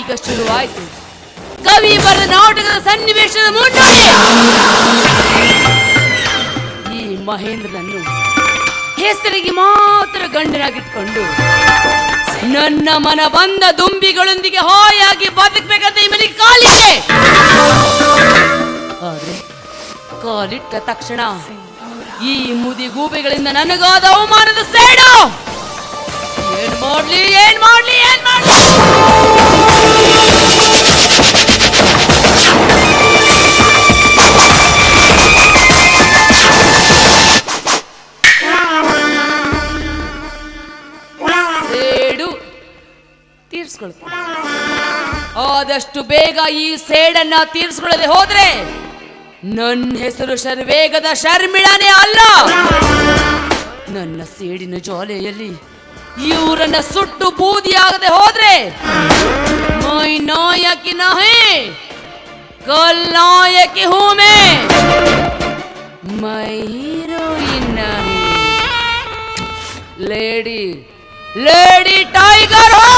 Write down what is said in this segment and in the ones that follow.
ಈಗ ಶುರುವಾಯಿತು. ಕವಿ ಬರೆದ ನಾಟಕದ ಸನ್ನಿವೇಶದ ಮುನ್ನಡೆ. ಈ ಮಹೇಂದ್ರನನ್ನು ಹೆಸರಿಗೆ ಮಾತ್ರ ಗಂಡನಾಗಿಟ್ಕೊಂಡು ನನ್ನ ಮನ ಬಂದ ದುಂಬಿಗಳೊಂದಿಗೆ ಹಾಯಾಗಿ ಬದುಕಬೇಕಂತ ಈ ಮನೆಗೆ ಕಾಲಿಗೆ ಆದ್ರೆ ಕಾಲಿಟ್ಟ ತಕ್ಷಣ ಈ ಮುದಿ ಗೂಬೆಗಳಿಂದ ನನಗಾದ ಅವಮಾನದ ಸೇಡು. ಏನ್ ಮಾಡ್ಲಿ ಏನ್ ಮಾಡ್ಲಿ ಏನ್ ಮಾಡ್ಲಿ? ಆದಷ್ಟು ಬೇಗ ಈ ಸೇಡನ್ನ ತೀರ್ಸ್ಕೊಳ್ಳದೆ ಹೋದ್ರೆ ನನ್ನ ಹೆಸರು ಶರ್ವೇಗದ ಶರ್ಮಿಳನೇ ಅಲ್ಲ. ನನ್ನ ಸೇಡಿನ ಜೋಲೆಯಲ್ಲಿ ಇವರನ್ನ ಸುಟ್ಟು ಬೂದಿಯಾಗದೆ ಹೋದ್ರೆ ಮೈ ನಾಯಕಿ ನಹೇ, ಕಲ್ ನಾಯಕಿ ಹೂಮೆ, ಮೇ ಹೀರೋಯಿನ್ ಲೇಡಿ ಲೇಡಿ ಟೈಗರ್ ಹೋ!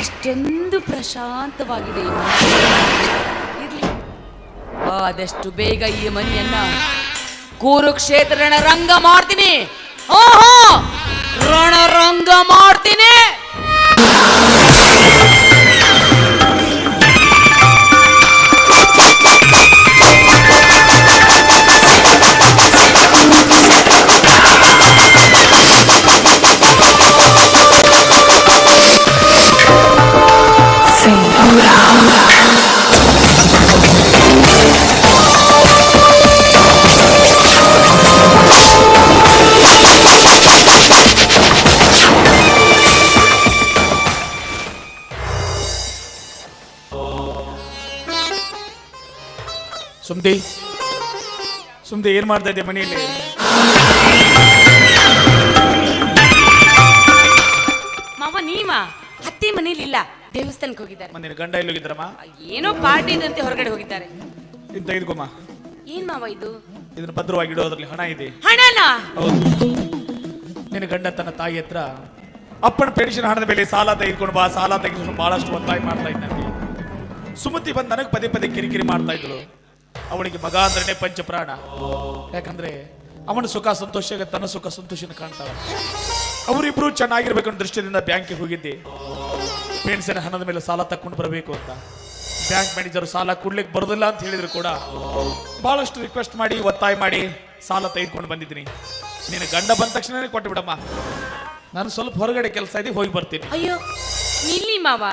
ಎಷ್ಟೊಂದು ಪ್ರಶಾಂತವಾಗಿದೆ. ಇರ್ಲಿ. ಆದಷ್ಟು ಬೇಗ ಈ ಮನೆಯನ್ನ ಕುರುಕ್ಷೇತ್ರ ರಂಗ ಮಾಡ್ತೀನಿ. ರಣರಂಗ ಮಾಡ್ತೀನಿ. ಸುಮ್ದಿ ಏನ್ ಮಾಡ್ತಾ ಇದ್ದೆ ಮನೆಯಲ್ಲಿ? ಮಾವ ನೀವಾ? ಅತ್ತಿ ಮನೇಲಿ ಇಲ್ಲ. ದೇವಸ್ಥಾನಕ್ಕೆ ಹೋಗಿದ್ದಾರೆ. ಮನೇಲಿ ಗಂಡ ಎಲ್ಲಿ ಹೋಗಿದ್ರಮ್ಮ ಏನೋ ಪಾರ್ಟಿ ಇದಂತೆ ಹೊರಗಡೆ ಹೋಗಿದ್ದಾರೆ. ಇದು ತೆಗೆದುಕೊಮ್ಮ. ಏನ್ ಮಾವ ಇದು? ಇದನ್ನ ಭದ್ರವಾಗಿ ಇಡೋದ್ರಲ್ಲಿ ಹಣ ಇದೆ. ಹಣನಾ? ಹೌದು. ನಿನ್ನ ಗಂಡ ತನ್ನ ತಾಯಿ ಹತ್ರ ಅಪ್ಪನ ಪೆನ್ಷನ್ ಹಣದ ಮೇಲೆ ಸಾಲ ತೆಗೆದುಕೊಂಡು ಬಾ ಸಾಲ ತೆಗೆದುಕೊಂಡು ಬಹಳಷ್ಟು ಒತ್ತಾಯ ಮಾಡ್ತಾ ಇದ್ದ ಸುಮತಿ ಬಂದ ನನಗೆ ಪದೇ ಪದೇ ಕಿರಿಕಿರಿ ಮಾಡ್ತಾ ಇದ್ಳು ಅವಳಿಗೆ ಮಗ ಅಂದ್ರೇನೆ ಪಂಚಪ್ರಾಣ. ಯಾಕಂದ್ರೆ ಅವನ ಸುಖ ಸಂತೋಷ ತನ್ನ ಸುಖ ಸಂತೋಷನ ಕಾಣ್ತಾಳ. ಅವರಿಬ್ರು ಚೆನ್ನಾಗಿರ್ಬೇಕನ್ನೋ ದೃಷ್ಟಿಯಿಂದ ಬ್ಯಾಂಕಿಗೆ ಹೋಗಿದ್ದೆ. ಪೆನ್ಷನ್ ಹಣದ ಮೇಲೆ ಸಾಲ ತಕೊಂಡು ಬರಬೇಕು ಅಂತ. ಬ್ಯಾಂಕ್ ಮ್ಯಾನೇಜರ್ ಸಾಲ ಕೊಡ್ಲಿಕ್ಕೆ ಬರೋದಿಲ್ಲ ಅಂತ ಹೇಳಿದ್ರು ಕೂಡ. ಬಹಳಷ್ಟು ರಿಕ್ವೆಸ್ಟ್ ಮಾಡಿ, ಒತ್ತಾಯ ಮಾಡಿ ಸಾಲ ತೆಗೆದುಕೊಂಡು ಬಂದಿದ್ದೀನಿ. ನೀನು ಗಂಡ ಬಂದ ತಕ್ಷಣನೇ ಕೊಟ್ಟುಬಿಡಮ್ಮ ನಾನು ಸ್ವಲ್ಪ ಹೊರಗಡೆ ಕೆಲಸ ಇದೆ, ಹೋಗಿ ಬರ್ತೀನಿ. ಅಯ್ಯೋ, ನಿಲ್ಲಿ ಮಾವ.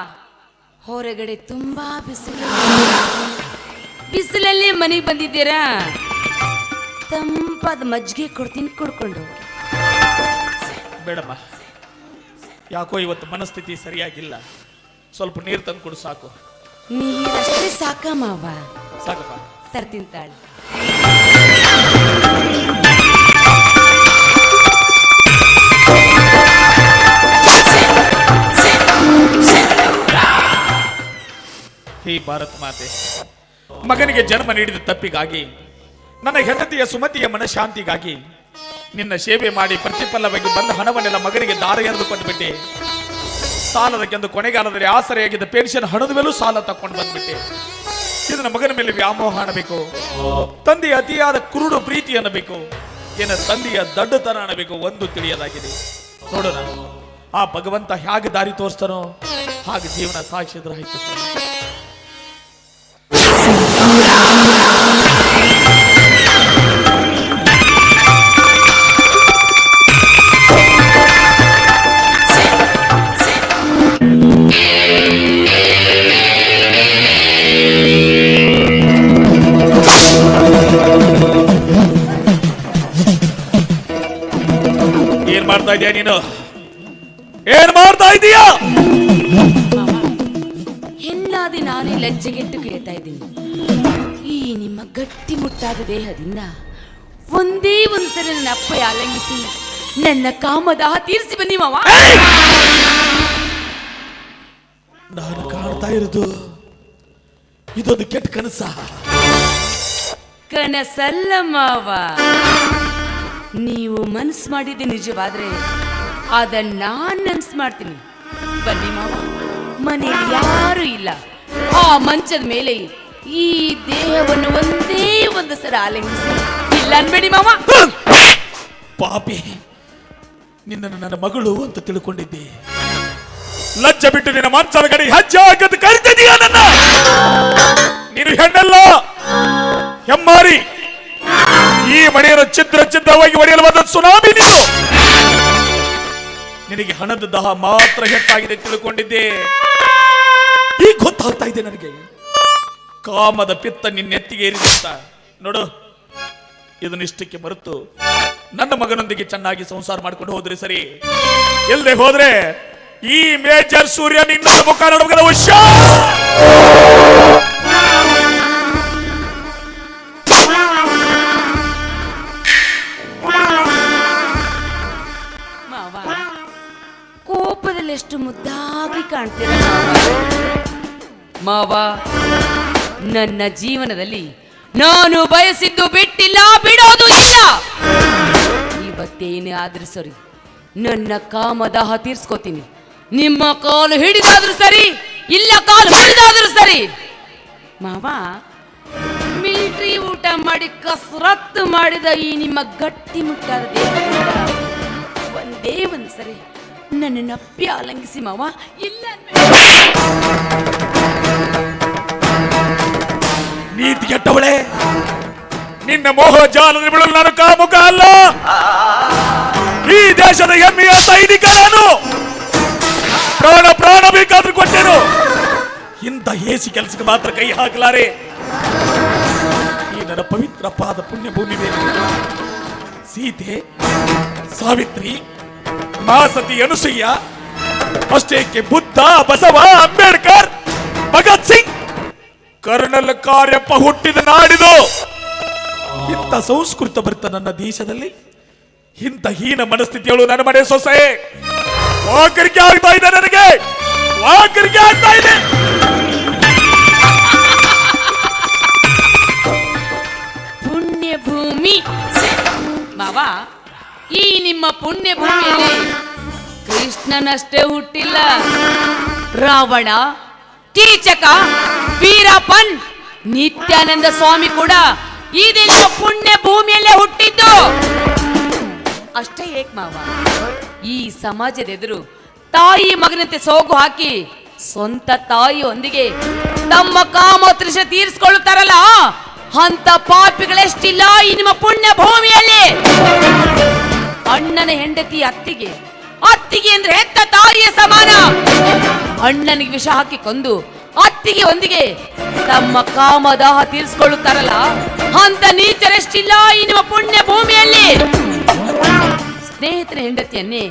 ಹೊರಗಡೆ ತುಂಬಾ ಬಿಸಿಲು. ಬಿಸಿಲಲ್ಲೇ ಮನೆಗೆ ಬಂದಿದ್ದೀರಾ? ತಂಪಾದ ಮಜ್ಜಿಗೆ ಕೊಡ್ತೀನಿ ಕುಡ್ಕೊಂಡು ಹೋಗಿ. ಬೇಡಮ್ಮ. ಯಾಕೋ ಇವತ್ತು ಮನಸ್ಥಿತಿ ಸರಿಯಾಗಿಲ್ಲ. ಸ್ವಲ್ಪ ನೀರು ತಂದು ಕೊಡು ಸಾಕು. ನೀರಷ್ಟೇ ಸಾಕ ಮಾವ? ಸಾಕಪ್ಪ. ತರ್ತೀನಿ ತಾಳಿ. ಹೇ ಭಾರತ್ ಮಾತೆ ಮಗನಿಗೆ ಜನ್ಮ ನೀಡಿದ ತಪ್ಪಿಗಾಗಿ, ನನ್ನ ಹೆಂಡತಿಯ ಸುಮತಿಯ ಮನಃಶಾಂತಿಗಾಗಿ, ನಿನ್ನ ಸೇವೆ ಮಾಡಿ ಪ್ರತಿಫಲವಾಗಿ ಬಂದ ಹಣವನ್ನೆಲ್ಲ ಮಗನಿಗೆ ದಾರ ಎರೆದು ಕೊಟ್ಬಿಟ್ಟೆ ಸಾಲದ ಕೆಂದು ಕೊನೆಗಾಲದಲ್ಲಿ ಆಸರೆಯಾಗಿದ್ದ ಪೆನ್ಷನ್ ಹಣದ ಮೇಲೂ ಸಾಲ ತಕೊಂಡು ಬಂದ್ಬಿಟ್ಟೆ. ಇದನ್ನ ಮಗನ ಮೇಲೆ ವ್ಯಾಮೋಹ ಅನ್ನಬೇಕು. ತಂದೆಯ ಅತಿಯಾದ ಕುರುಡು ಪ್ರೀತಿ ಅನ್ನಬೇಕು. ಏನ ತಂದೆಯ ದಡ್ಡತನ ಅನ್ನಬೇಕು ಒಂದು ತಿಳಿಯದಾಗಿದೆ. ನೋಡೋಣ, ಆ ಭಗವಂತ ಹೇಗೆ ದಾರಿ ತೋರಿಸ್ತಾನೋ ಹಾಗೆ ಜೀವನ ಸಾಕ್ಷಿದ್ರ ಆಯ್ತು ಏನ್ ಮಾಡ್ತಾ ಇದೀಯ ನೀನು? ಏನ್ ಮಾಡ್ತಾ ಇದೀಯಾ ಹೆಣ್ಣಾದಿ ನಾನೇ ಲಜ್ಜೆಗೆಟ್ಟು ಕೇಳ್ತಾ ಇದ್ದೀನಿ. ಈ ನಿಮ್ಮ ಗಟ್ಟಿ ಮುಟ್ಟಾದ ದೇಹದಿಂದ ಒಂದೇ ಒಂದ್ಸರಿ ನನ್ನ ಅಪ್ಪಯ ಆಲಂಗಿಸಿ ನನ್ನ ಕಾಮದ ತೀರಿಸಿ ಬನ್ನಿ ಮಾವ. ನಾನು ಕಾಣ್ತಾ ಇರೋದು ಇದೊಂದು ಕೆಟ್ಟ ಕನಸ? ಕನಸಲ್ಲ ಮಾವ. ನೀವು ಮನಸ್ ಮಾಡಿದ್ದು ನಿಜವಾದ್ರೆ ಅದನ್ನ ನಾನ್ ನನ್ಸ್ ಮಾಡ್ತೀನಿ. ಬನ್ನಿ ಮಾವ. ಮನೇಲಿ ಯಾರು ಇಲ್ಲ. ಆ ಮಂಚದ ಮೇಲೆ ಈ ದೇಹವನ್ನು ಒಂದೇ ಒಂದು ಸರ ಆಲಿಂಗಿಸಿ. ಇಲ್ಲ ಅನ್ಬೇಡಿ ಮಾವ. ಪಾಪಿ, ನಿನ್ನನ್ನು ನನ್ನ ಮಗಳು ಅಂತ ತಿಳ್ಕೊಂಡಿದ್ದೆ. ಲಜ್ಜ ಬಿಟ್ಟು ನಿನ್ನ ಮಾಂಸದ ಕಡೆ ಹೆಜ್ಜೆ ಹಾಕದ್ ಕರಿತಿದೀಯ ನನ್ನ? ನೀನು ಹೆಣ್ಣಲ್ಲ. ಹೆಮ್ಮಾರಿ. ಈ ಮನೆಯನ್ನು ಚಿತ್ರ ಚಿತ್ರವಾಗಿ ಒಡೆಯಲು ಬಂದ ಸುನಾಮಿ ನೀನು? ನಿನಗೆ ಹಣದ ದಹ ಮಾತ್ರ ಹೆಚ್ಚಾಗಿದೆ ತಿಳ್ಕೊಂಡಿದ್ದೆ. ಈಗ ಗೊತ್ತಾಗ್ತಾ ಇದೆ ನನಗೆ. ಕಾಮದ ಪಿತ್ತ ನಿನ್ನೆತ್ತಿಗೆ ಏರಿದಂತ ಅಂತ. ನೋಡು ಇದನ್ನಿಷ್ಟಕ್ಕೆ ಮರೆತು ನನ್ನ ಮಗನೊಂದಿಗೆ ಚೆನ್ನಾಗಿ ಸಂಸಾರ ಮಾಡ್ಕೊಂಡು ಹೋದ್ರೆ ಸರಿ. ಇಲ್ಲದೆ ಹೋದ್ರೆ ಈ ಮೇಜರ್ ಸೂರ್ಯ ನಿನ್ನ ಮುಖ ನೋಡುವ ಹುಷಾ! ಮಾವ ಕೋಪದಲ್ಲಿ ಎಷ್ಟು ಮುದ್ದಾಗಿ ಕಾಣ್ತೀರ ಮಾವ ನನ್ನ ಜೀವನದಲ್ಲಿ ನಾನು ಬಯಸಿದ್ದು ಬಿಟ್ಟಿಲ್ಲ, ಬಿಡೋದು ಇಲ್ಲ. ಇವತ್ತೇನೇ ಆದ್ರೂ ಸರಿ, ನನ್ನ ಕಾಮದಾಹ ತೀರ್ಸ್ಕೋತೀನಿ. ನಿಮ್ಮ ಕಾಲು ಹಿಡಿದಾದ್ರೂ ಸರಿ, ಇಲ್ಲ ಕಾಲು ಹಿಡಿದಾದ್ರೂ ಸರಿ. ಮಾವ ಮಿಲಿಟ್ರಿ ಊಟ ಮಾಡಿ ಕಸರತ್ತು ಮಾಡಿದ ಈ ನಿಮ್ಮ ಗಟ್ಟಿ ಮುಟ್ಟಾದ ಒಂದೇ ಒಂದು ಸರಿ ನನ್ನ ನಪ್ಪಿ ಅಲಂಗಿಸಿ ಮಾವ. ಇಲ್ಲ ನೀತಿ ಕೆಟ್ಟವಳೆ ನಿನ್ನ ಮೋಹ ಜಾಲದಲ್ಲಿ ಬಿಡಲು ನಾನು ಕಾಮುಕ ಅಲ್ಲ. ಈ ದೇಶದ ಹೆಮ್ಮೆಯ ಸೈನಿಕ ನಾನು ಪ್ರಾಣ ಪ್ರಾಣ ಬೇಕಾದ್ರೂ ಕೊಟ್ಟೆನು. ಇಂಥ ಏಸಿ ಕೆಲಸಕ್ಕೆ ಮಾತ್ರ ಕೈ ಹಾಕಲಾರೆ. ಈ ನನ್ನ ಪವಿತ್ರ ಪಾದ ಪುಣ್ಯ ಭೂಮಿ ಸೀತೆ, ಸಾವಿತ್ರಿ, ಮಾಸತಿ ಅನುಸೂಯ, ಅಷ್ಟೇಕೆ ಬುದ್ಧ, ಬಸವ, ಅಂಬೇಡ್ಕರ್, ಭಗತ್ ಸಿಂಗ್ ಕರ್ನಲ್ ಕಾರ್ಯಪ್ಪ ಹುಟ್ಟಿದ ನಾಡಿದು. ಇಂಥ ಸಂಸ್ಕೃತ ಬರ್ತ ನನ್ನ ದೇಶದಲ್ಲಿ ಇಂಥ ಹೀನ ಮನಸ್ಥಿತಿಗಳು ನನ್ನ ಮನೆ ಸೊಸೆ. ವಾಕರಿಕೆ ಆಗ್ತಾ ಇದೆ ನನಗೆ. ವಾಕರಿಕೆ ಆಗ್ತಾ ಇದೆ. ಪುಣ್ಯ ಭೂಮಿ ಬಾವಾ ಈ ನಿಮ್ಮ ಪುಣ್ಯ ಭೂಮಿಯಲ್ಲಿ ಕೃಷ್ಣನಷ್ಟೇ ಹುಟ್ಟಿಲ್ಲ. ರಾವಣ ಕೀಚಕ ವೀರಪ್ಪನ್ ನಿತ್ಯಾನಂದ ಸ್ವಾಮಿ ಕೂಡ ಇದೆಲ್ಲ ಪುಣ್ಯ ಭೂಮಿಯಲ್ಲೇ ಹುಟ್ಟಿದ್ದು. ಅಷ್ಟೇ ಏಕ್ ಮಾವ. ಈ ಸಮಾಜದ ಎದುರು ತಾಯಿ ಮಗನಂತೆ ಸೋಗು ಹಾಕಿ ಸ್ವಂತ ತಾಯಿಯೊಂದಿಗೆ ತಮ್ಮ ಕಾಮ ತೃಷ ತೀರಿಸ್ಕೊಳ್ಳುತ್ತಾರಲ್ಲ ಅಂತ ಪಾಪಿಗಳೆಷ್ಟಿಲ್ಲ ಈ ನಿಮ್ಮ ಪುಣ್ಯ ಭೂಮಿಯಲ್ಲಿ. ಅಣ್ಣನ ಹೆಂಡತಿ ಅತ್ತಿಗೆ ಅತ್ತಿಗೆ ಅಂದ್ರೆ ಹೆತ್ತ ತಾಯಿಯ ಸಮಾನ. ಅಣ್ಣನಿಗೆ ವಿಷ ಹಾಕಿ ಕೊಂದು ಅತ್ತಿಗೆ ಒಂದಿಗೆ, ತಮ್ಮ ಕಾಮದಾಹ ತೀರಿಸ್ಕೊಳ್ಳುತ್ತಾರಲ್ಲ, ಅಂತ ನೀಚರೆಷ್ಟಿಲ್ಲ ಈ ನಿಮ್ಮ ಪುಣ್ಯ ಭೂಮಿಯಲ್ಲಿ? ಸ್ನೇಹಿತರ, ಹೆಂಡತಿಯನ್ನೇ,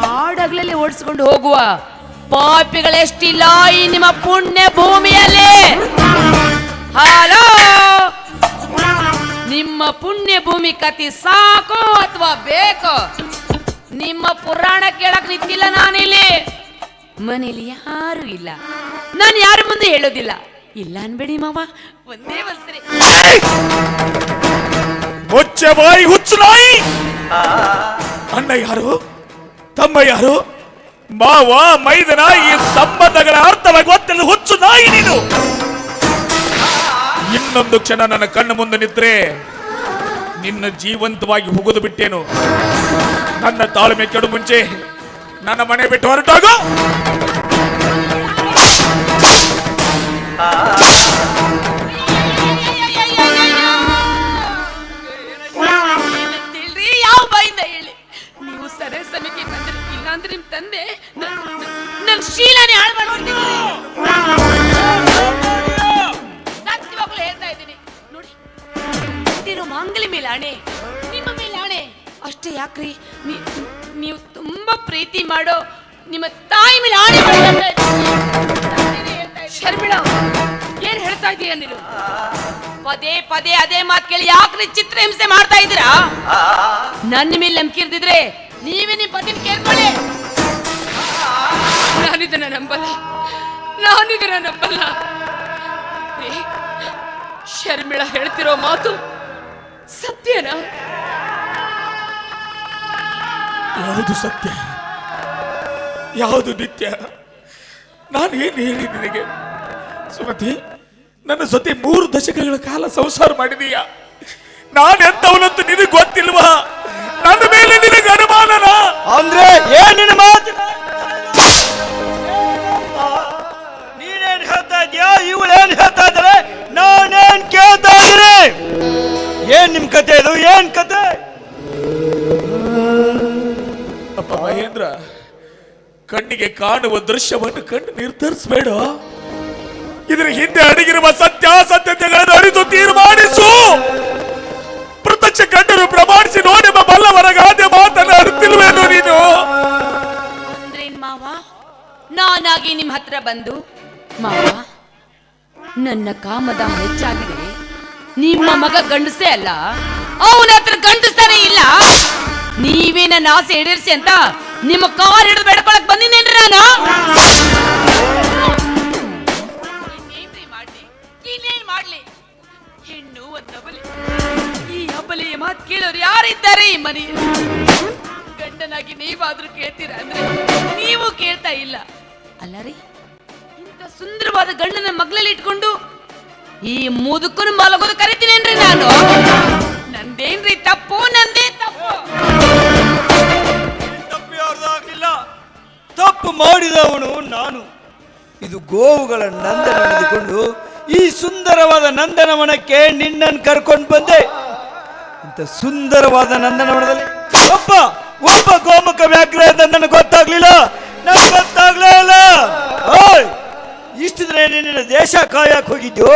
ಹಾಡಗಲಲ್ಲಿ ಓಡಿಸಿಕೊಂಡು ಹೋಗುವ ಪಾಪಿಗಳೆಷ್ಟಿಲ್ಲ ಈ ನಿಮ್ಮ ಪುಣ್ಯ ಭೂಮಿಯಲ್ಲಿ? ಹಲೋ! ನಿಮ್ಮ ಪುಣ್ಯ ಭೂಮಿ ಕತಿ ಸಾಕೋ ಅಥವಾ ಬೇಕೋ? ನಿಮ್ಮ ಪುರಾಣ ಕೇಳಕ್ ನಿಂತಿಲ್ಲ ನಾನಿಲ್ಲಿ. ಮನೇಲಿ ಯಾರು ಇಲ್ಲ. ನಾನು ಯಾರ ಮುಂದೆ ಹೇಳೋದಿಲ್ಲ. ಇಲ್ಲ ಅನ್ಬೇಡಿ ಮಾವ ಒಂದೇ ಒಂದ್ಸರಿ ಮುಚ್ಚೆ ಬಾಯಿ ಹುಚ್ಚು ನಾಯಿ! ಅಣ್ಣ ಯಾರು? ತಮ್ಮ ಯಾರು? ಮಾವ ಮೈದನ ಈ ಸಂಬಂಧಗಳ ಅರ್ಥವಾಗಿ ಗೊತ್ತಿಲ್ಲ ಹುಚ್ಚು ನಾಯಿ ನೀನು! ಇನ್ನೊಂದು ಕ್ಷಣ ನನ್ನ ಕಣ್ಣ ಮುಂದೆ ನಿದ್ರೆ ನಿನ್ನ ಜೀವಂತವಾಗಿ ಹೋಗೋದು ಬಿಟ್ಟೇನು? ನನ್ನ ತಾಳ್ಮೆ ಕೆಡು ಮುಂಚೆ ನನ್ನ ಮನೆ ಬಿಟ್ಟು ಹೊರಟೋಗು. ಯಾವ ಬಾಯಿಂದ ಹೇಳಿ? ನೀವು ಸರಿ ಸಮಯಕ್ಕೆ ಬಂದ್ರಿ, ಇಲ್ಲಾಂದ್ರೆ ನಿಮ್ ತಂದೆ ನನ್- ಶೀಲನೇ ಹಾಳು ಮಾಡ್ಬಿಡ್ತಿದ್ರು ಸತ್ಯವಾಗ್ಲೂ ಹೇಳ್ತಾ ಇದ್ದೀನಿ. ನೋಡಿ ಇಟ್ಟಿರೋ ಮಾಂಗಲಿ ಮೇಲೆ ಅಷ್ಟೇ ಯಾಕ್ರಿ? ನೀವು ತುಂಬಾ ಪ್ರೀತಿ ಮಾಡೋ ನಿಮ್ಮ ತಾಯಿ ಮೇಲೆ ಆಣೆ ಶರ್ಮಿಳ ಏನ್ ಹೇಳ್ತಾ ಇದೀಯ ನೀನು? ಪದೇ ಪದೇ ಅದೇ ಮಾತು ಕೇಳಿ ಯಾಕ್ರಿ ಚಿತ್ರ ಹಿಂಸೆ ಮಾಡ್ತಾ ಇದ್ದೀರಾ? ನನ್ನ ಮೇಲೆ ನಂಬಿಕೆ ನೀವೇ ನಿಮ್ ಪತಿನ ಕೇಳ್ಕೊಳ್ಳಿ. ನಾನಿದನ್ನ ನಂಬಲ್ಲ. ನಾನಿದನ್ನ ನಂಬಲ್ಲ. ಶರ್ಮಿಳಾ ಹೇಳ್ತಿರೋ ಮಾತು ಸತ್ಯನಾ? ಯಾವುದು ಸತ್ಯ? ಯಾವುದು ನಿತ್ಯ? ನಾನು ಏನು ಹೇಳಿ ನಿನಗೆ? ಸುಮತಿ ನನ್ನ ಜೊತೆ ಮೂರು ದಶಕಗಳ ಕಾಲ ಸಂಸಾರ ಮಾಡಿದೀಯ. ನಾನು ಎಂತವನಂತ ನಿನಗೆ ಗೊತ್ತಿಲ್ವಾ? ನನ್ನ ಮೇಲೆ ನಿನಗೆ ಅನುಮಾನನ? ಅಂದ್ರೆ ಏನಿನ ಮಾತು? ನೀನೇನ್ ಹೇಳ್ತಾ ಇದ್ಯಾ? ಇವಳೇನ್ ಹೇಳ್ತಾ ಇದ್ದಾರೆ ನಾನೇನ್ ಕೇಳ್ತಾ ಇದ್ರೆ ಏನ್ ನಿಮ್ ಕತೆ ಇದು? ಏನ್ ಕತೆ? ಕಣ್ಣಿಗೆ ಕಾಣುವ ದೃಶ್ಯವನ್ನು ಕಂಡು ನಿರ್ಧರಿಸಬೇಡ. ಇದರ ಹಿಂದೆ ಅಡಗಿರುವ ಸತ್ಯಾಸತ್ಯತೆಗಳನ್ನು ಅರಿತು ತೀರ್ಮಾನಿಸು. ಪ್ರತ್ಯಕ್ಷ ಕಂಡರು ಪ್ರಮಾಣಿಸಿ ನೋಡೆಂಬ ಬಲ್ಲವರ ಗಾದೆ ಮಾತನ್ನು ಅರಿತಿಲ್ವೇನು ನೀನು ಮಾವ, ನಾನಾಗಿ ನಿಮ್ ಹತ್ರ ಬಂದು, ಮಾವ, ನನ್ನ ಕಾಮದ ಹೆಚ್ಚಾಗಿದೆ ನಿಮ್ಮ ಮಗ ಗಂಡಸೇ ಅಲ್ಲ? ಅವನ ಹತ್ರ ಗಂಡಸ್ತಾನೆ ಇಲ್ಲ? ನೀವೇ ನನ್ನ ಆಸೆ ಈಡೇರಿಸಿ ಅಂತ ನಿಮ್ಮ ಕಾರ್ ಹಿಡಿದು ಬೆಡ್ಕೊಳಕ್ ಬಂದಿನೇನ್ರಿ ನಾನು? ಇನ್ನೇನ್ ಮಾಡ್ಲಿ ಹೆಣ್ಣು ಒಂದಬಲಿ ಈ ಅಬಲೆಯ ಮಾತು ಕೇಳೋರು ಯಾರಿದ್ದಾರೆ ಈ ಮನೆಯಲ್ಲಿ? ಗಂಡನಾಗಿ ನೀವಾದ್ರೂ ಕೇಳ್ತೀರ ಅಂದ್ರೆ ನೀವು ಕೇಳ್ತಾ ಇಲ್ಲ. ಅಲ್ಲ ರೀ, ಇಂಥ ಸುಂದರವಾದ ಗಂಡನ ಮಗ್ಲಲ್ಲಿ ಇಟ್ಕೊಂಡು ಈ ಮುದುಕನ ಮಲಗೋದು ಕರಿತೀನೇನ್ರಿ ನಾನು? ನಂದೇನ್ರಿ ತಪ್ಪು, ನಂದೇ ತಪ್ಪು. ತಪ್ಪು ಮಾಡಿದವನು ನಾನು. ಇದು ಗೋವುಗಳ ನಂದನ ನಡೆದುಕೊಂಡು ಈ ಸುಂದರವಾದ ನಂದನವನಕ್ಕೆ ನಿನ್ನನ್ನು ಕರ್ಕೊಂಡು ಬಂದೆ. ಇಂಥ ಸುಂದರವಾದ ನಂದನವನದಲ್ಲಿ ಒಬ್ಬ ಒಬ್ಬ ಗೋಮುಖ ವ್ಯಾಘ್ರ ನನಗೆ ಗೊತ್ತಾಗ್ಲಿಲ್ಲ. ನನಗೆ ಗೊತ್ತಾಗ್ಲೇ ಇಲ್ಲ. ಇಷ್ಟು ದಿನ ನಿನ್ನ ದೇಶ ಕಾಯಕ್ ಹೋಗಿದ್ದು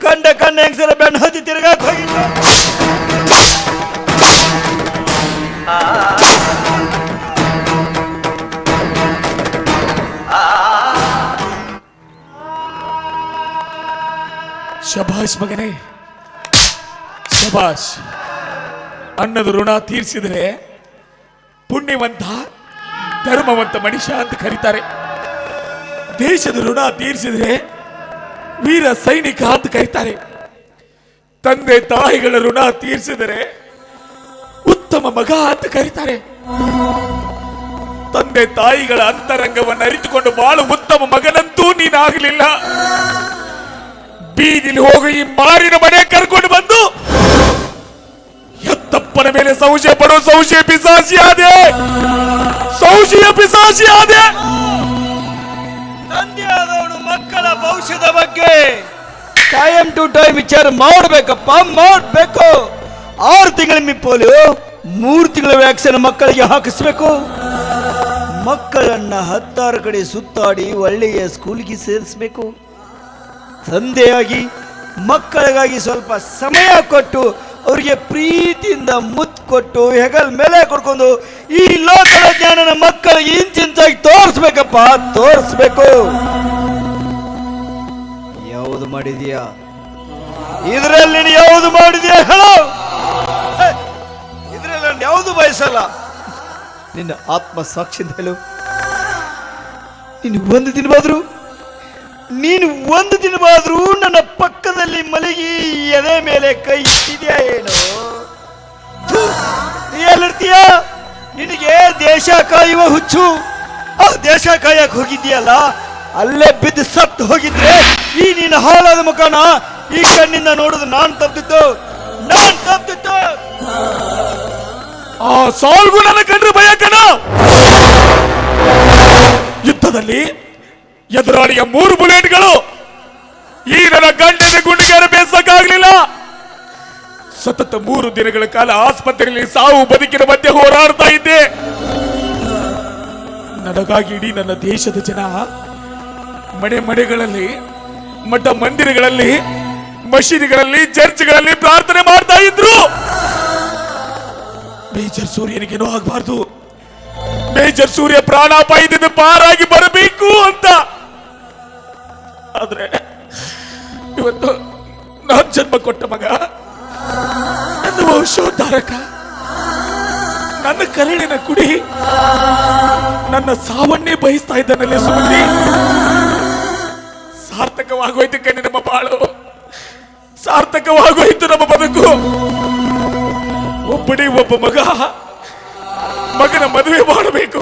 ಕಂಡ ಕಂಡ ಹೆಂಗಸರ ಬೆಣ್ಣ ಹತ್ತಿ ತಿರುಗಾಕ್ ಹೋಗಿದ್ದು ಶಭಾಷ್ ಮಗನೇ ಶಭಾಷ್ ಅನ್ನದ ಋಣ ತೀರಿಸಿದರೆ ಪುಣ್ಯವಂತ ಧರ್ಮವಂತ ಮನುಷ್ಯ ಅಂತ ಕರೀತಾರೆ ದೇಶದ ಋಣ ತೀರಿಸಿದರೆ ವೀರ ಸೈನಿಕ ಅಂತ ಕರೀತಾರೆ ತಂದೆ ತಾಯಿಗಳ ಋಣ ತೀರಿಸಿದರೆ ಉತ್ತಮ ಮಗ ಅಂತ ಕರೀತಾರೆ ತಂದೆ ತಾಯಿಗಳ ಅಂತರಂಗವನ್ನು ಅರಿತುಕೊಂಡು ಬಾಳು ಉತ್ತಮ ಮಗನಂತೂ ನೀನಾಗಲಿಲ್ಲ ಬೀದಿಲಿ ಹೋಗಿ ಈ ಮಾರಿನ ಮನೆ ಕರ್ಕೊಂಡು ಬಂದು ಎತ್ತಪ್ಪನ ಮೇಲೆ ಸಂಶಯ ಪಡೋ ಸಂಶಯ ಸಂಶಯ ಪಿಸಾಸಿ ಆದೆ. ತಂದೆಯಾದವನು ಮಕ್ಕಳ ಭವಿಷ್ಯದ ಬಗ್ಗೆ ಟೈಮ್ ಟು ಟೈಮ್ ವಿಚಾರ ಮಾಡಬೇಕಪ್ಪ, ಮಾಡಬೇಕು. ಆರು ತಿಂಗಳ ಮಿಪ್ಪೋಲು ಮೂರು ತಿಂಗಳ ವ್ಯಾಕ್ಸಿನ್ ಮಕ್ಕಳಿಗೆ ಹಾಕಿಸ್ಬೇಕು. ಮಕ್ಕಳನ್ನ ಹತ್ತಾರು ಕಡೆ ಸುತ್ತಾಡಿ ಒಳ್ಳೆಯ ಸ್ಕೂಲ್ಗೆ ಸೇರಿಸ್ಬೇಕು. ತಂದೆಯಾಗಿ, ಮಕ್ಕಳಿಗಾಗಿ ಸ್ವಲ್ಪ ಸಮಯ ಕೊಟ್ಟು, ಅವರಿಗೆ ಪ್ರೀತಿಯಿಂದ ಮುತ್ತು ಕೊಟ್ಟು, ಹೆಗಲ್ ಮೇಲೆ ಕೊಡ್ಕೊಂಡು, ಈ ಲೋಕದ ಜ್ಞಾನನ ಮಕ್ಕಳಿಗೆ ಇಂಚಿಂಚಾಗಿ ತೋರಿಸ್ಬೇಕಪ್ಪ, ತೋರಿಸ್ಬೇಕು. ಯಾವುದು ಮಾಡಿದೀಯಾ? ಇದರಲ್ಲಿ ಯಾವುದು ಮಾಡಿದೀಯಾ ಹೇಳು. ಇದರಲ್ಲಿ ಯಾವುದು ಬಯಸಲ್ಲ. ನಿನ್ನ ಆತ್ಮ ಸಾಕ್ಷಿ ಹೇಳು. ನೀನು ಒಂದು ದಿನವಾದ್ರು ನೀನು ಒಂದು ದಿನವಾದರೂ ನನ್ನ ಪಕ್ಕದಲ್ಲಿ ಮಲಗಿ ಎದೆ ಮೇಲೆ ಕೈ ಇಟ್ಟಿದ್ಯಾ ಏನು? ಎಲ್ಲಿರ್ತೀಯ? ನಿನಗೆ ದೇಶ ಕಾಯುವ ಹುಚ್ಚು. ಆ ದೇಶ ಕಾಯಕ್ ಹೋಗಿದ್ಯಲ್ಲ ಅಲ್ಲೇ ಬಿದ್ದು ಸತ್ತು ಹೋಗಿದ್ರೆ ಈ ನಿನ್ನ ಹಾಳಾದ ಮುಖನ ಈ ಕಣ್ಣಿಂದ ನೋಡುದು ನಾನ್ ತಪ್ಪಿದ್ದು. ನಾನ್ ತಪ್ಪಿದ್ದು. ಆ ಸಾಲ್ಗು ನನ್ನ ಕಂಡ್ರೆ ಕಣ. ಯುದ್ಧದಲ್ಲಿ ಎದುರಾಳಿಯ ಮೂರು ಬುಲೆಟ್ಗಳು ಈ ನನ್ನ ಗಂಡನ ಗುಂಡಿಗಾರ ಬೇಸಕ್ಕಾಗ್ಲಿಲ್ಲ. ಸತತ ಮೂರು ದಿನಗಳ ಕಾಲ ಆಸ್ಪತ್ರೆಯಲ್ಲಿ ಸಾವು ಬದುಕಿನ ಮಧ್ಯೆ ಹೋರಾಡ್ತಾ ಇದ್ದೆ. ನನಗಾಗಿ ಇಡೀ ನನ್ನ ದೇಶದ ಜನ ಮನೆ ಮನೆಗಳಲ್ಲಿ, ಮಠ ಮಂದಿರಗಳಲ್ಲಿ ಮಸೀದಿಗಳಲ್ಲಿ ಚರ್ಚ್ಗಳಲ್ಲಿ ಪ್ರಾರ್ಥನೆ ಮಾಡ್ತಾ ಇದ್ರು. ಮೇಜರ್ ಸೂರ್ಯನಿಗೇನೋ ಆಗಬಾರ್ದು ಮೇಜರ್ ಸೂರ್ಯ ಪ್ರಾಣಾಪಾಯದಿಂದ ಪಾರಾಗಿ ಬರಬೇಕು ಅಂತ. ಆದ್ರೆ ಇವತ್ತು ನಾನ್ ಜನ್ಮ ಕೊಟ್ಟ ಮಗ. ನನ್ನ ವಂಶೋದ್ಧಾರಕ ನನ್ನ ಕರುಳಿನ ಕುಡಿ. ನನ್ನ ಸಾವನ್ನೇ ಬಯಸ್ತಾ ಇದ್ದಾನಲ್ಲೇ ಸುಮತಿ. ಸಾರ್ಥಕವಾಗೋಯ್ತು ಕಣ್ಣಿ ನಮ್ಮ ಬಾಳು. ಸಾರ್ಥಕವಾಗೋಯ್ತು ನಮ್ಮ ಬದುಕು. ಒಬ್ಬಡಿ ಒಬ್ಬ ಮಗ. ಮಗನ ಮದುವೆ ಮಾಡಬೇಕು.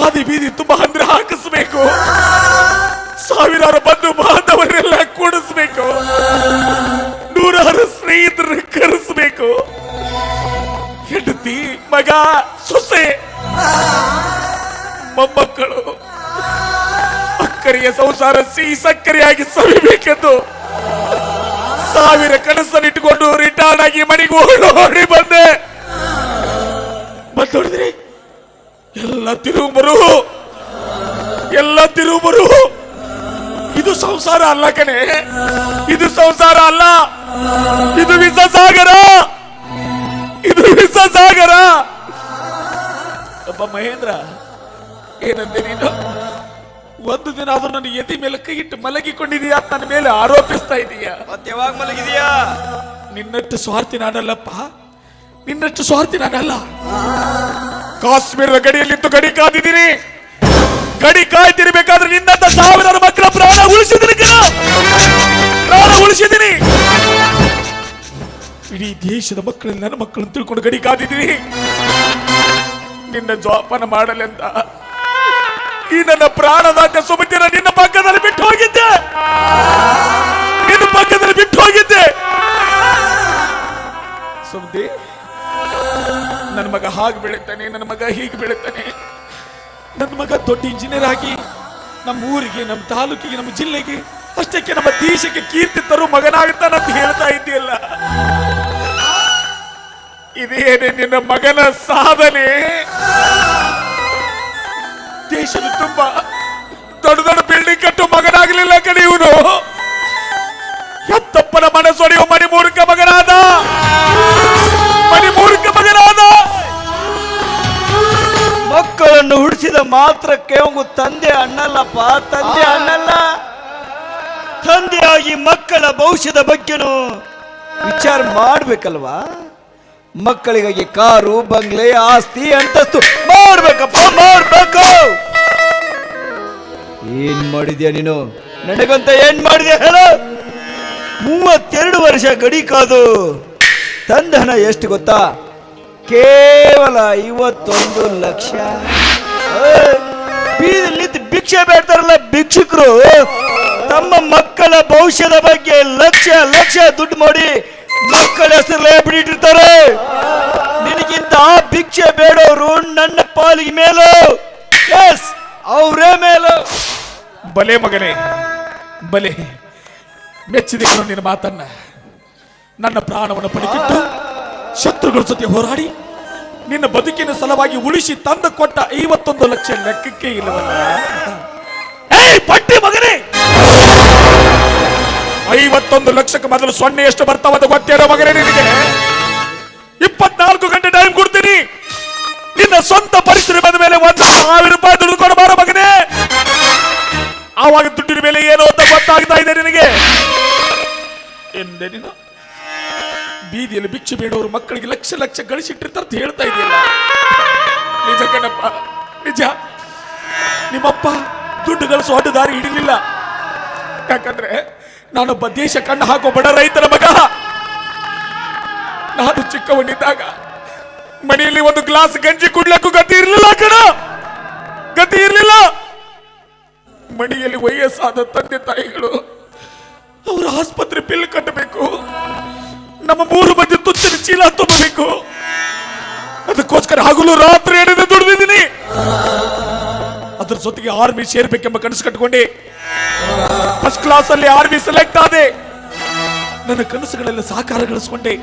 ಹಾದಿ ಬೀದಿ ತುಂಬಾ ಅಂದ್ರೆ ಹಾಕಿಸ್ಬೇಕು. ಸಾವಿರಾರು ಬಂಧು ಬಾಂಧವರೆಲ್ಲ ಕೂಡಿಸ್ಬೇಕು. ನೂರಾರು ಸ್ನೇಹಿತರು ಕರೆಸ್ಬೇಕು. ಹೆಂಡತಿ, ಮಗ, ಸೊಸೆ, ಮೊಮ್ಮಕ್ಕಳು, ಅಕ್ಕರಿಯ ಸಂಸಾರ ಸಿಹಿ ಸಕ್ಕರೆಯಾಗಿ ಸವಿಬೇಕೆಂದು ಸಾವಿರ ಕನಸನ್ನಿಟ್ಟುಕೊಂಡು ರಿಟರ್ನ್ ಆಗಿ ಮನೆಗೆ ಓಡೋಡಿ ಬಂದೆ. ಬಂದ್ ನೋಡಿದ್ರಿ ಎಲ್ಲ ತಿರುವು ಬರು ಎಲ್ಲ ತಿರುವು ಬರು ಇದು ಸಂಸಾರ ಅಲ್ಲ ಕಣೆ. ಇದು ಸಂಸಾರ ಅಲ್ಲ. ಇದು ವಿಷ ಸಾಗರ ಇದು ವಿಷ ಸಾಗರ ಒಬ್ಬ ಮಹೇಂದ್ರ ಏನಂತೆ ನೀನು? ಒಂದು ದಿನ ಆದ್ರೂ ನನ್ನ ಎದೆ ಮೇಲೆ ಕೈ ಇಟ್ಟು ಮಲಗಿಕೊಂಡಿದೀಯಾ? ನನ್ನ ಮೇಲೆ ಆರೋಪಿಸ್ತಾ ಇದೀಯಾ? ಯಾವಾಗ ಮಲಗಿದೀಯಾ? ನಿನ್ನಷ್ಟು ಸ್ವಾರ್ಥಿ ನಾನಲ್ಲಪ್ಪ. ನಿನ್ನಷ್ಟು ಸ್ವಾರ್ಥಿ ನಾನಲ್ಲ. ಕಾಶ್ಮೀರದ ಗಡಿಯಲ್ಲಿದ್ದು ಗಡಿ ಕಾದಿದ್ದೀನಿ. ಗಡಿ ಕಾಯ್ತಿರ್ಬೇಕಾದ್ರೆ ನಿನ್ನಂತ ಸಾವಿರಾರು ಮಕ್ಕಳ ಪ್ರಾಣ ಉಳಿಸಿದ್ರಿ ಪ್ರಾಣ ಉಳಿಸಿದೀನಿ ಇಡೀ ದೇಶದ ಮಕ್ಕಳ, ನನ್ನ ಮಕ್ಕಳನ್ನು ತಿಳ್ಕೊಂಡು ಗಡಿ ಕಾದಿದ್ದೀನಿ. ನಿನ್ನ ಜೋಪಾನ ಮಾಡಲೆಂತ ಈ ನನ್ನ ಪ್ರಾಣದಾತ ಸುಮತಿನ ನಿನ್ನ ಪಕ್ಕದಲ್ಲಿ ಬಿಟ್ಟು ಹೋಗಿದ್ದೆ. ನಿನ್ನ ಪಕ್ಕದಲ್ಲಿ ಬಿಟ್ಟು ಹೋಗಿದ್ದೆ. ಸುಮ್ದಿ ನನ್ನ ಮಗ ಹಾಗೆ ಬೆಳಿತಾನೆ ನನ್ನ ಮಗ ಹೀಗೆ ಬೆಳೀತಾನೆ ನನ್ನ ಮಗ ದೊಡ್ಡ ಇಂಜಿನಿಯರ್ ಆಗಿ ನಮ್ಮ ಊರಿಗೆ, ನಮ್ಮ ತಾಲೂಕಿಗೆ, ನಮ್ಮ ಜಿಲ್ಲೆಗೆ ಅಷ್ಟಕ್ಕೆ ನಮ್ಮ ದೇಶಕ್ಕೆ ಕೀರ್ತಿ ತರು ಮಗನಾಗುತ್ತಾನಂತ ಹೇಳ್ತಾ ಇದ್ದೀಯಲ್ಲ. ಇದೇನೆ ನಿನ್ನ ಮಗನ ಸಾಧನೆ. ದೇಶದ ತುಂಬಾ ದೊಡ್ಡ ದೊಡ್ಡ ಬಿಲ್ಡಿಂಗ್ ಕಟ್ಟು ಮಗನಾಗಲಿಲ್ಲ ಕಡೆ ಇವನು. ಎತ್ತಪ್ಪನ ಮನಸ್ಸೊಡೆಯುವ ಮಣಿಮೂರ್ಖ ಮಗನಾದ. ಮಕ್ಕಳನ್ನು ಹುಟ್ಟಿಸಿದ ಮಾತ್ರಕ್ಕೆ ಅವನು ತಂದೆ ಅಣ್ಣಲ್ಲಪ್ಪ ತಂದೆ ಅಣ್ಣಲ್ಲ ತಂದೆಯಾಗಿ ಮಕ್ಕಳ ಭವಿಷ್ಯದ ಬಗ್ಗೆನೂ ವಿಚಾರ ಮಾಡ್ಬೇಕಲ್ವಾ? ಮಕ್ಕಳಿಗಾಗಿ ಕಾರು ಬಂಗ್ಲೆ ಆಸ್ತಿ ಅಂತಸ್ತು ಮಾಡ್ಬೇಕಪ್ಪ ಮಾಡ್ಬೇಕು. ಏನ್ ಮಾಡಿದ್ಯಾ ನೀನು? ನನಗಂತ ಏನ್ ಮಾಡಿದ್ಯಾ ಹೇಳ. ಮೂವತ್ತೆರಡು ವರ್ಷ ಗಡಿ ಕಾದು ತಂದ ಹಣ ಎಷ್ಟು ಗೊತ್ತಾ? ಕೇವಲ ಐವತ್ತೊಂದು ಲಕ್ಷ. ಬೀದಿಲಿ ಭಿಕ್ಷೆ ಬೇಡ್ತಾರಲ್ಲ ಭಿಕ್ಷುಕರು. ತಮ್ಮ ಮಕ್ಕಳ ಭವಿಷ್ಯದ ಬಗ್ಗೆ ಲಕ್ಷ ಲಕ್ಷ ದುಡ್ಡು ಮಾಡಿ ಮಕ್ಕಳ ಹೆಸರಲ್ಲೇ ಬಿಟ್ಟಿರ್ತಾರೆ ನಿನಗಿಂತ ಭಿಕ್ಷೆ ಬೇಡೋರು ನನ್ನ ಪಾಲಿಗೆ ಮೇಲು. ಎಸ್ ಅವರೇ ಮೇಲು. ಬಲೆ ಮಗನೇ, ಬಲೆ. ಮೆಚ್ಚಿದೆ ನಿನ್ನ ಮಾತನ್ನ. ನನ್ನ ಪ್ರಾಣವನ್ನು ಪಡಿಕಿಟ್ಟು ಶತ್ರುಗಳ ಜೊತೆ ಹೋರಾಡಿ, ನಿನ್ನ ಬದುಕಿನ ಸಲುವಾಗಿ ಉಳಿಸಿ ತಂದು ಕೊಟ್ಟ ಐವತ್ತೊಂದು ಲಕ್ಷ ಲೆಕ್ಕಕ್ಕೆ ಇಲ್ಲವಲ್ಲ? ಏಯ್, ಪಟ್ಟಿ ಮಗನೇ! ಐವತ್ತೊಂದು ಲಕ್ಷಕ್ಕೆ ಮೊದಲು ಸೊನ್ನೆ ಎಷ್ಟು ಬರ್ತಾವಂತ ಗೊತ್ತೇಳೋ ಮಗನೇ ನಿನಗೆ? ಇಪ್ಪತ್ನಾಲ್ಕು ಗಂಟೆ ಟೈಮ್ ಕೊಡ್ತೀನಿ. ನಿನ್ನ ಸ್ವಂತ ಪರಿಸ್ಥಿತಿ ಬಂದ ಮೇಲೆ ಒಂದು ಸಾವಿರ ರೂಪಾಯಿ ದುಡ್ಡು ಕೊಡಬಾರ ಮಗನೇ. ಆವಾಗ ದುಡ್ಡಿನ ಮೇಲೆ ಏನು ಅಂತ ಗೊತ್ತಾಗ್ತಾ ಇದೆ ನಿನಗೆ. ಎಂದೆ ನೀನು? ಬೀದಿಯಲ್ಲಿ ಭಿಕ್ಷೆ ಬೇಡೋರು ಮಕ್ಕಳಿಗೆ ಲಕ್ಷ ಲಕ್ಷ ಗಳಿಸಿಟ್ಟಿರ್ತಾರೆ ಅಂತ ಹೇಳ್ತಾ ಇದೆಯಲ್ಲ? ನಿಜ ಕಣಪ್ಪ, ನಿಜ. ನಿಮ್ಮಪ್ಪ ದುಡ್ಡು ಗಳಿಸೋ ಅಡ್ಡ ದಾರಿ ಹಿಡಿಲಿಲ್ಲ. ಯಾಕಂದ್ರೆ ನಾನೊಬ್ಬ ದೇಶ ಕಣ್ಣು ಹಾಕೋ ಬಡ ರೈತರ ಮಗ. ನಾನು ಚಿಕ್ಕವನಿದ್ದಾಗ ಮನೆಯಲ್ಲಿ ಒಂದು ಗ್ಲಾಸ್ ಗಂಜಿ ಕುಡ್ಲಕ್ಕೂ ಗತಿ ಇರಲಿಲ್ಲ ಕಣ. ಗತಿ ಇರಲಿಲ್ಲ. ಮನೆಯಲ್ಲಿ ವಯಸ್ಸಾದ ತಂದೆ ತಾಯಿಗಳು ಅವರ ಆಸ್ಪತ್ರೆ ಬಿಲ್ ಕಟ್ಟಬೇಕು. ನಮ್ಮ ಮೂರು ಮಂದಿ ತುತ್ತಿನ ಚೀಲ ತುಂಬಬೇಕು. ಅದಕ್ಕೋಸ್ಕರ ಹಗಲು ರಾತ್ರಿ ಎಡೆದು ದುಡಿದಿದ್ದೀನಿ. ಅದ್ರ ಜೊತೆಗೆ ಆರ್ಮಿ ಸೇರ್ಬೇಕೆಂಬ ಕನಸು ಕಟ್ಕೊಂಡೆ. ಫಸ್ಟ್ ಕ್ಲಾಸ್ ಅಲ್ಲಿ ಆರ್ಮಿ ಸೆಲೆಕ್ಟ್ ಆದೆ. ನನ್ನ ಕನಸುಗಳೆಲ್ಲ ಸಾಕಾರಗೊಳಿಸ್ಕೊಂಡೆ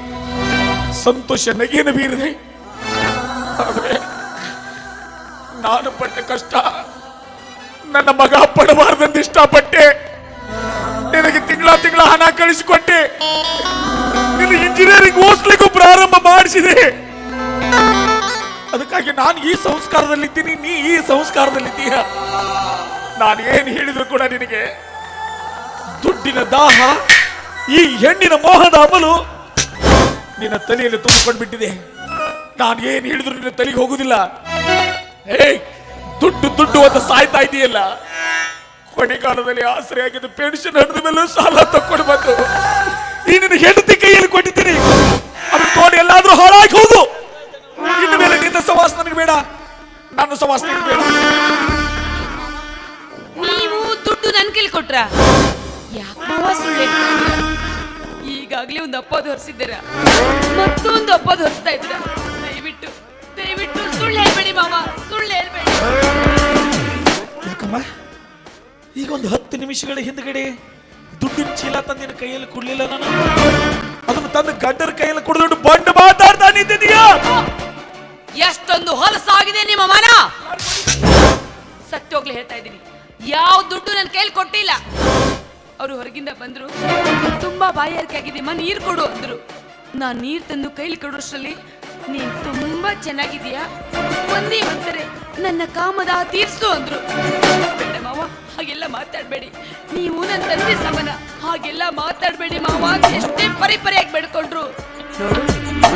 ಸಂತೋಷ ನಗೇನ ಬೀರಿದೆ. ನಾನು ಪಟ್ಟ ಕಷ್ಟ ನನ್ನ ಮಗ ಪಡಬಾರ್ದಂದು ಇಷ್ಟಪಟ್ಟೆ. ನಿನಗೆ ತಿಂಗಳ ತಿಂಗಳ ಹಣ ಕಳಿಸಿಕೊಟ್ಟೆ. ನಿನ್ನ ಇಂಜಿನಿಯರಿಂಗ್ ಓದಿಸ್ಲಿಕ್ಕೂ ಪ್ರಾರಂಭ ಮಾಡಿಸಿದೆ. ಅದಕ್ಕಾಗಿ ನಾನು ಈ ಸಂಸ್ಕಾರದಲ್ಲಿದ್ದೀನಿ, ನೀ ಈ ಸಂಸ್ಕಾರದಲ್ಲಿದ್ದೀಯ. ನಾನು ಏನು ಹೇಳಿದ್ರು ಕೂಡ ನಿನಗೆ, ದುಡ್ಡಿನ ದಾಹ, ಈ ಹೆಣ್ಣಿನ ಮೋಹದ ಅಮಲು ನಿನ್ನ ತಲೆಯಲ್ಲಿ ತುಂಬಿಕೊಂಡು ಬಿಟ್ಟಿದೆ ನಾನು ಏನು ಹೇಳಿದ್ರು ನಿನ್ನ ತಲೆಗೆ ಹೋಗುದಿಲ್ಲ. ಏಯ್, ದುಡ್ಡು ದುಡ್ಡು ಅಂತ ಸಾಯ್ತಾ ಇದೆಯಲ್ಲ. ಕೊನೆಗಾಲದಲ್ಲಿ ಆಸರೆ ಆಗಿದ್ದು ಪೆನ್ಷನ್ ಹಣದ ಮೇಲೆ ಸಾಲ ತಕ್ಕೊಂಡು ಬಂದು ನಿನ್ನ ಹೆಂಡತಿ ಕೈಯಲ್ಲಿ ಕೊಟ್ಟಿದ್ದೀನಿ. ಅದನ್ನ ತೋಡಿ ಎಲ್ಲಾದ್ರೂ ಹಾಳಾಗಿ ಹೋಗು. ಇನ್ನು ಮೇಲೆ ನಿನ್ನ ಸವಾಸ ನನಗೆ ಬೇಡ. ನಾನು ನನಗೆ ಬೇಡ. ನೀವು ದುಡ್ಡು ನನ್ ಕೈಲಿ ಕೊಟ್ರ? ಯಾಕೆ ಮಾವ ಸುಳ್ಳು ಈಗಾಗ್ಲೇ ಒಂದು ಅಪ್ಪದ ಹೊರಿಸಿದ್ದೀರ. ಮತ್ತೊಂದು ಅಪ್ಪ ಹೊರಿಸ್ತಾ ಇದ್ದೀರ. ದಯವಿಟ್ಟು ದಯವಿಟ್ಟು ಸುಳ್ಳು ಹೇಳ್ಬೇಡಿ ಮಾವ. ಸುಳ್ಳು ಹೇಳ್ಬೇಡಿ. ಯಾಕಮ್ಮ? ಈಗ ಒಂದು ಹತ್ತು ನಿಮಿಷಗಳ ಹಿಂದ್ಗಡೆ ದುಡ್ಡಿನ ಚೀಲ ತಂದಿನ ಕೈಯಲ್ಲಿ ಕೊಡ್ಲಿಲ್ಲ ನಾನು. ಅದನ್ನು ತಂದು ಗಡ್ಡರ ಕೈಯಲ್ಲಿ ಕುಡಿದು ಬಂಡ ಮಾತಾಡ್ತಾ ನಿಂತಿದೀಯಾ ಎಷ್ಟೊಂದು ಹೊಲಸಾಗಿದೆ ನಿಮ್ಮ ಮನ? ಸತ್ತೋಗ್ಲಿ ಹೇಳ್ತಾ ಇದ್ದೀನಿ. ಯಾವ ದುಡ್ಡು ನನ್ನ ಕೈಲಿ ಕೊಟ್ಟಿಲ್ಲ. ಅವರು ಹೊರಗಿಂದ ಬಂದ್ರು. ತುಂಬಾ ಬಾಯಾರಿಕೆ ಮನ ನೀರು ಕೊಡು ಅಂದ್ರು. ನಾನು ನೀರ್ ತಂದು ಕೈಲಿ ಕೊಡೋಷ್ರಲ್ಲಿ ನೀನ್ ತುಂಬಾ ಚೆನ್ನಾಗಿದೀಯಾ ಒಂದೇ ಒಂದ್ಸರಿ ನನ್ನ ಕಾಮದ ತೀರ್ಸು ಅಂದ್ರು. ಬೇಡ ಮಾವ, ಹಾಗೆಲ್ಲ ಮಾತಾಡ್ಬೇಡಿ. ನೀವು ನನ್ನ ತಂದೆ ಸಮನ, ಹಾಗೆಲ್ಲ ಮಾತಾಡ್ಬೇಡಿ ಮಾವ ಎಷ್ಟೇ ಪರಿ ಪರಿಯಾಗಿ ಬೇಡ್ಕೊಂಡ್ರು.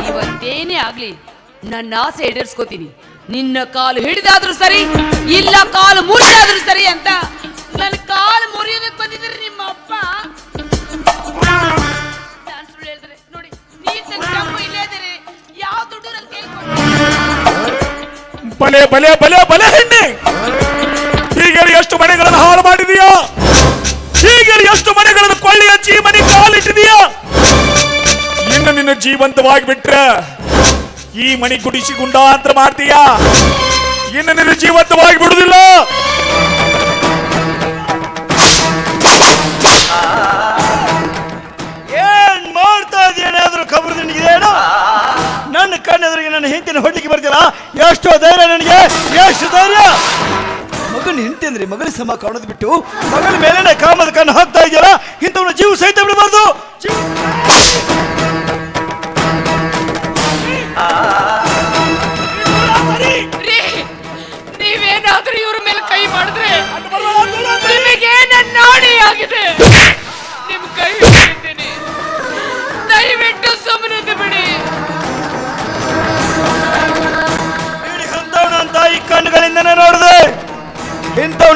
ಇವತ್ತೇನೇ ಆಗ್ಲಿ ನನ್ನ ಆಸೆ ಈಡೇರಿಸ್ಕೋತೀನಿ. ನಿನ್ನ ಕಾಲು ಹಿಡಿದಾದ್ರೂ ಸರಿ, ಇಲ್ಲ ಕಾಲು ಮುರಿದಾದ್ರೂ ಸರಿ ಅಂತ ನನ್ನ ಕಾಲು ಮುರಿಯೋದಕ್ಕೆ ಬಂದಿದ್ರೆ ನಿಮ್ಮ ಅಪ್ಪ. ನಾನ್ ಹೇಳಿದ್ರೆ ನೋಡಿ ನೀನ್ ಇಲ್ಲೇ ಬಲೆ ಬಲೆ ಬಲೆ ಬಲೆ ಹೆಣ್ಣೆ. ಹೀಗೆ ಎಷ್ಟು ಮನೆಗಳನ್ನು ಹಾಳು ಮಾಡಿದೀಯಾ? ಹೀಗೆ ಎಷ್ಟು ಮನೆಗಳನ್ನು ಕೊಳ್ಳಿ ಹಚ್ಚಿ ಮನೆ ಕಾಲಿಟ್ಟಿದೀಯಾ? ಇನ್ನು ನಿನ್ನ ಜೀವಂತವಾಗಿ ಬಿಟ್ರೆ ಈ ಮನೆ ಗುಡಿಸಿ ಗುಂಡಾಂತರ ಮಾಡ್ತೀಯಾ? ಇನ್ನು ನಿನ್ನ ಜೀವಂತವಾಗಿ ಬಿಡುದಿಲ್ಲ ಏನ್ ಮಾಡ್ತಾ ಇದೇನಾದ್ರೂ ಖಬರ್ ನಿನಗೇನು ನನ್ನ ಕಣ್ಣೆದುರಿಗೆ ನನ್ನ ಹೆಂಡತಿನ ಹೊಡ್ಲಿಕ್ಕೆ ಬರ್ತೀರಾ? ಎಷ್ಟೋ ಧೈರ್ಯ ನನಗೆ, ಎಷ್ಟು ಧೈರ್ಯ! ಮಗನ ಹೆಂಡತಿ ಮಗನ ಸಮ ಕಾಣೋದು ಬಿಟ್ಟು ಮಗನ ಮೇಲೆ ಕಾಮದ ಕಣ್ಣು ಹಾಕ್ತಾ ಇದೆಯಲ್ಲ ಇಂಥವನ್ನ ಜೀವ ಸಹಿತ ಬಿಡಬಾರ್ದು! ಇವ್ರ ಮೇಲೆ ಕೈ ಮಾಡಿದ್ರೆ ನಿಮಗೆ ನಾಡಿ ಆಗಿದೆ. ಕೈ ದಯವಿಟ್ಟು ಸುಮ್ಮನೆ ಬಿಡಿ.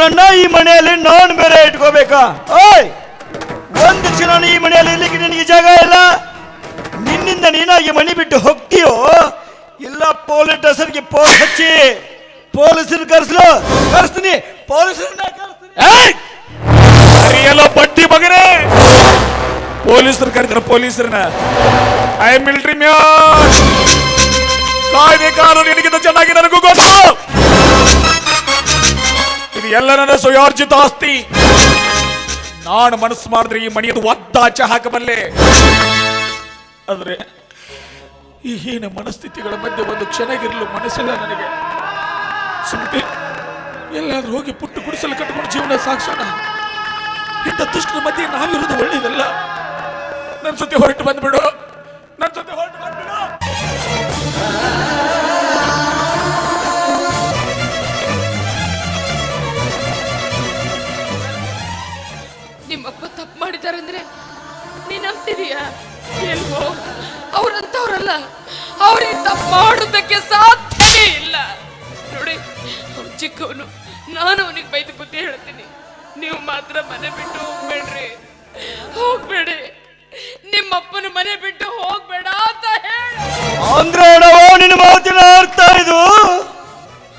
ಇಂಥವನನ್ನ ಈ ಮನೆಯಲ್ಲಿ ನಾನು ಬೇರೆ ಇಟ್ಕೋಬೇಕಾ? ಓಯ್ ಒಂದು ಕ್ಷಣ ಈ ಮನೆಯಲ್ಲಿ ಇರ್ಲಿಕ್ಕೆ ನಿನಗೆ ಜಾಗ ಇಲ್ಲ? ನಿನ್ನಿಂದ ನೀನಾಗಿ ಮನೆ ಬಿಟ್ಟು ಹೋಗ್ತೀಯೋ? ಇಲ್ಲ, ಪೊಲೀಸ್ ಸ್ಟೇಷನ್ಗೆ ಫೋನ್ ಹಚ್ಚಿ. ಪೊಲೀಸರು ಕರೆಸ್ಲು. ಕರೆಸ್ತೀನಿ. ಪೊಲೀಸರನ್ನ! ಅರಿಯಲ್ಲ ಬಡ್ಡಿ ಮಗನೇ. ಪೊಲೀಸರು ಕರೀತಾರೆ ಪೊಲೀಸರನ್ನ. ಐ ಮಿಲಿಟರಿ ಮ್ಯಾನ್ ಕಾಯ್ದೆ ಕಾನೂನು ನಿನಗಿಂತ ಚೆನ್ನಾಗಿ ನನಗೂ ಗೊತ್ತು. ಇದು ಎಲ್ಲ ನನ್ನ ಆಸ್ತಿ. ನಾನು ಮನಸ್ಸು ಮಾಡಿದ್ರೆ ಈ ಮನೆಯದು ಒದ್ದಾಚೆ ಹಾಕಬಲ್ಲೆ. ಆದ್ರೆ ಈ ಹೀನ ಮನಸ್ಥಿತಿಗಳ ಮಧ್ಯೆ ಒಂದು ಕ್ಷಣಗಿರಲು ಮನಸ್ಸಿಲ್ಲ ನನಗೆ. ಸುಮ್ಮನೆ ಎಲ್ಲಾದರೂ ಹೋಗಿ ಪುಟ್ಟು ಗುಡಿಸಲು ಕಟ್ಟಿಕೊಂಡು ಜೀವನ ಸಾಗಿಸೋಣ. ಇಂಥ ದುಷ್ಟರ ಮಧ್ಯೆ ನಾವಿರೋದು ನನ್ನ ಜೊತೆ ಹೊರಟು ಬಂದ್ಬಿಡು. ನನ್ನ ಜೊತೆ ಹೊರಟು ಬಂದ್ಬಿಡು. ತಪ್ಪು ನೀನು ನಂಬ್ತಿದೀಯಾ? ಎಲ್ವೋ? ಅವ್ರಂತವ್ರಲ್ಲ ಅವ್ರಿಗೆ ತಪ್ಪು ಮಾಡೋದಕ್ಕೆ ಇಲ್ಲ. ನೋಡಿ ಚಿಕ್ಕವನು, ನಾನು ಅವನಿಗೆ ಬೈದು ಬುದ್ಧಿ ಹೇಳ್ತೀನಿ. ನೀವು ಮಾತ್ರ ಮನೆ ಬಿಟ್ಟು ಹೋಗ್ಬೇಡ್ರಿ. ಹೋಗ್ಬೇಡಿ. ನಿಮ್ಮಪ್ಪನ ಮನೆ ಬಿಟ್ಟು ಹೋಗ್ಬೇಡ ಅಂತ ಹೇಳಿ. ಅಂದ್ರೆ ನಿನ್ನ ಮಾತಿನ ಅರ್ಥ ಇದು.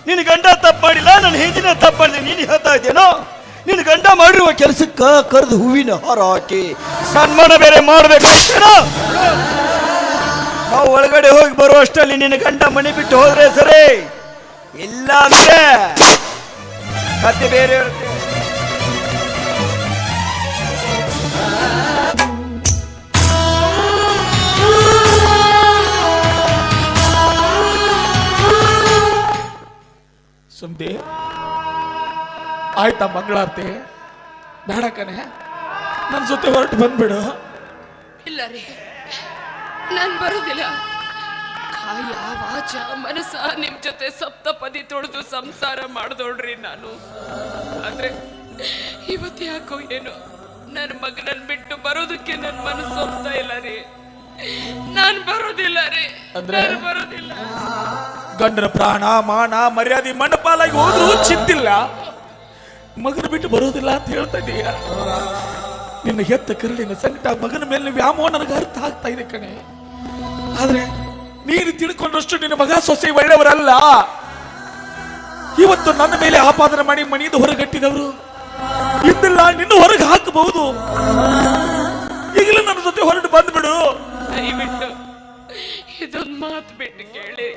ನಿನ್ನ ಗಂಡ ತಪ್ಪಾಡಿಲ್ಲ, ನನ್ನ ಹೆಂಡಿನ ತಪ್ಪಾಡಿದೆ ನೀನು ಹೇಳ್ತಾ ಇದ್ದೇನೋ? ನಿನ್ನ ಗಂಡ ಮಾಡಿರುವ ಕೆಲಸಕ್ಕ ಕರೆದು ಹೂವಿನ ಹಾರ ಹಾಕಿ ಸನ್ಮಾನ ಬೇರೆ ಮಾಡ್ಬೇಕಾಗ್ತೇನೋ ನಾವು ಒಳಗಡೆ ಹೋಗಿ ಬರುವಷ್ಟರಲ್ಲಿ ನಿನ್ನ ಗಂಡ ಮನೆ ಬಿಟ್ಟು ಹೋದ್ರೆ ಸರಿ? ಇಲ್ಲ ಅಂದ್ರೆ ಕತೆ ಬೇರೆ ಇರುತ್ತೆ. ಸುಮ್ದೆ ಆಯ್ತಾ ಮಂಗಳಾರತಿ? ಬೇಡ ಕಣೆ. ನನ್ನ ಜೊತೆ ಹೊರಟು ಬಂದ್ಬಿಡು. ಇಲ್ಲ ರೀ. ನಾನು ಬರೋದಿಲ್ಲ. ಕಾಯ ವಾಚ ಮನಸ್ಸ ನಿಮ್ ಜೊತೆ ಸಪ್ತಪದಿ ತೊಳೆದು ಸಂಸಾರ ಮಾಡ್ದೋಡ್ರಿ ನಾನು. ಆದ್ರೆ ಇವತ್ತು ಯಾಕೋ ಏನು ನನ್ನ ಮಗನನ್ನ ಬಿಟ್ಟು ಬರೋದಕ್ಕೆ ನನ್ನ ಮನಸ್ಸು ಹೋಗ್ತಾ ಇಲ್ಲ ರೀ. ನಾನು ಬರೋದಿಲ್ಲ ರೀ. ಅಂದ್ರೆ? ನಾನ್ ಬರೋದಿಲ್ಲ. ಗಂಡನ ಪ್ರಾಣ ಮಾನ ಮರ್ಯಾದೆ ಮಂಡಪಾಲಾಗಿ ಹೋದ್ರೂ ಚಿಂತಿಲ್ಲ. ಮಗನ ಬಿಟ್ಟು ಬರೋದಿಲ್ಲ ಅಂತ ಹೇಳ್ತಾ ಇದೀಯ? ನಿನ್ನ ಹೆತ್ತ ಕರುಳಿನ ಸಂಕಟ ಮಗನ ಮೇಲೆ ವ್ಯಾಮೋಹ ನನಗೆ ಅರ್ಥ ಆಗ್ತಾ ಇದೆ ಕಣೆ. ಆದ್ರೆ ನೀನು ತಿಳ್ಕೊಂಡಷ್ಟು ನಿನ್ನ ಮಗ ಸೊಸೆ ಒಳ್ಳೆಯವರಲ್ಲ. ಇವತ್ತು ನನ್ನ ಮೇಲೆ ಆಪಾದನೆ ಮಾಡಿ ಮಣಿಯಿಂದ ಹೊರಗಟ್ಟಿದವರು ಇದ್ದಿಲ್ಲ ನಿನ್ನ ಹೊರಗೆ ಹಾಕಬಹುದು. ಈಗಲೂ ನನ್ನ ಜೊತೆ ಹೊರಟು ಬಂದ್ಬಿಡು. ದಯವಿಟ್ಟು ಇದೊಂದು ಮಾತು ಬಿಟ್ಟು ಕೇಳಿ.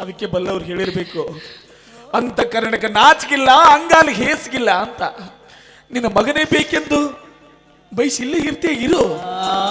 ಅದಕ್ಕೆ ಬಲ್ಲವ್ರು ಹೇಳಿರ್ಬೇಕು. ಅಂತ ಕರ್ಣಕ್ಕೆ ನಾಚಿಗಿಲ್ಲ ಅಂಗಾಲಿಗೆ ಹೇಸಿಗಿಲ್ಲ ಅಂತ. ನಿನ್ನ ಮಗನೇ ಬೇಕೆಂದು ಬಯಸಿ ಇಲ್ಲೇ ಇರ್ತೇ ಇರು.